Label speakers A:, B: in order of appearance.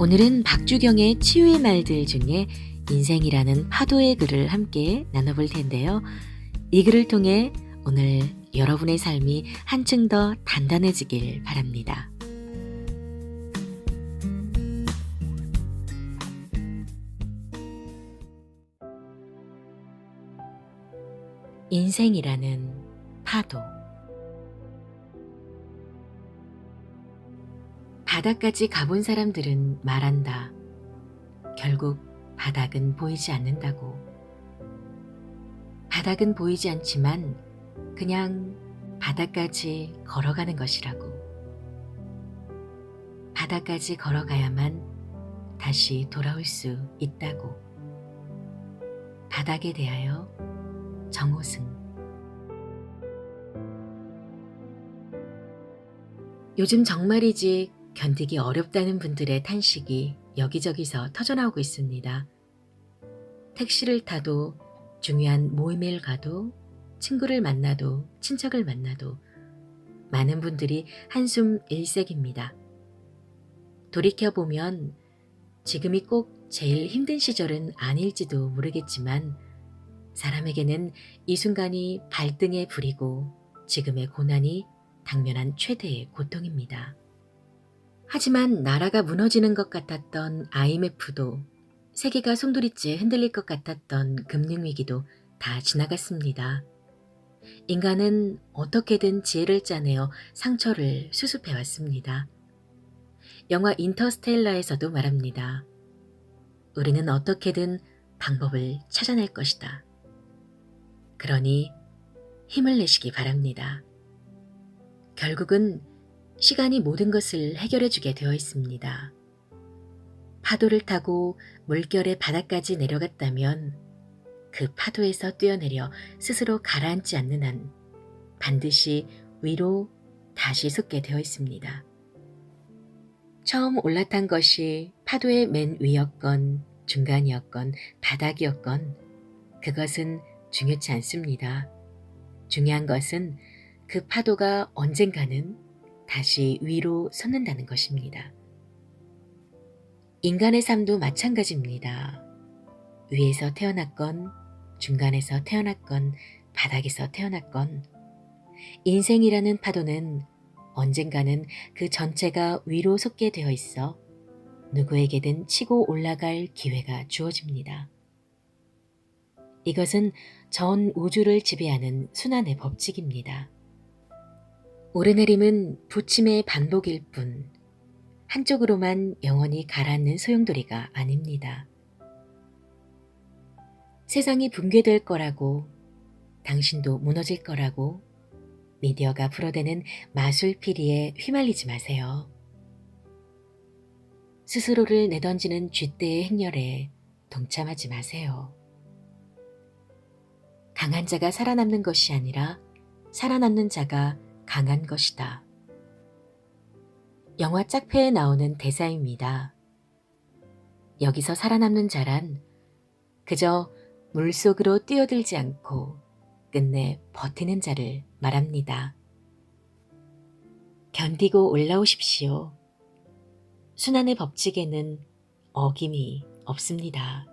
A: 오늘은 박주경의 치유의 말들 중에 인생이라는 파도의 글을 함께 나눠볼 텐데요. 이 글을 통해 오늘 여러분의 삶이 한층 더 단단해지길 바랍니다. 인생이라는 파도. 바다까지 가본 사람들은 말한다. 결국 바닥은 보이지 않는다고. 바닥은 보이지 않지만 그냥 바다까지 걸어가는 것이라고. 바다까지 걸어가야만 다시 돌아올 수 있다고. 바닥에 대하여 정호승 요즘 정말이지 견디기 어렵다는 분들의 탄식이 여기저기서 터져나오고 있습니다. 택시를 타도 중요한 모임을 가도 친구를 만나도 친척을 만나도 많은 분들이 한숨 일색입니다. 돌이켜보면 지금이 꼭 제일 힘든 시절은 아닐지도 모르겠지만 사람에게는 이 순간이 발등에 불이고 지금의 고난이 당면한 최대의 고통입니다. 하지만 나라가 무너지는 것 같았던 IMF도 세계가 송두리째 흔들릴 것 같았던 금융위기도 다 지나갔습니다. 인간은 어떻게든 지혜를 짜내어 상처를 수습해왔습니다. 영화 인터스텔라에서도 말합니다. 우리는 어떻게든 방법을 찾아낼 것이다. 그러니 힘을 내시기 바랍니다. 결국은 시간이 모든 것을 해결해 주게 되어 있습니다. 파도를 타고 물결의 바닥까지 내려갔다면 그 파도에서 뛰어내려 스스로 가라앉지 않는 한 반드시 위로 다시 솟게 되어 있습니다. 처음 올라탄 것이 파도의 맨 위였건 중간이었건 바닥이었건 그것은 중요치 않습니다. 중요한 것은 그 파도가 언젠가는 다시 위로 솟는다는 것입니다. 인간의 삶도 마찬가지입니다. 위에서 태어났건, 중간에서 태어났건, 바닥에서 태어났건, 인생이라는 파도는 언젠가는 그 전체가 위로 솟게 되어 있어 누구에게든 치고 올라갈 기회가 주어집니다. 이것은 전 우주를 지배하는 순환의 법칙입니다. 오르내림은 부침의 반복일 뿐 한쪽으로만 영원히 가라앉는 소용돌이가 아닙니다. 세상이 붕괴될 거라고 당신도 무너질 거라고 미디어가 불어대는 마술피리에 휘말리지 마세요. 스스로를 내던지는 쥐떼의 행렬에 동참하지 마세요. 강한 자가 살아남는 것이 아니라 살아남는 자가 강한 것이다. 영화 짝패에 나오는 대사입니다. 여기서 살아남는 자란 그저 물속으로 뛰어들지 않고 끝내 버티는 자를 말합니다. 견디고 올라오십시오. 순환의 법칙에는 어김이 없습니다.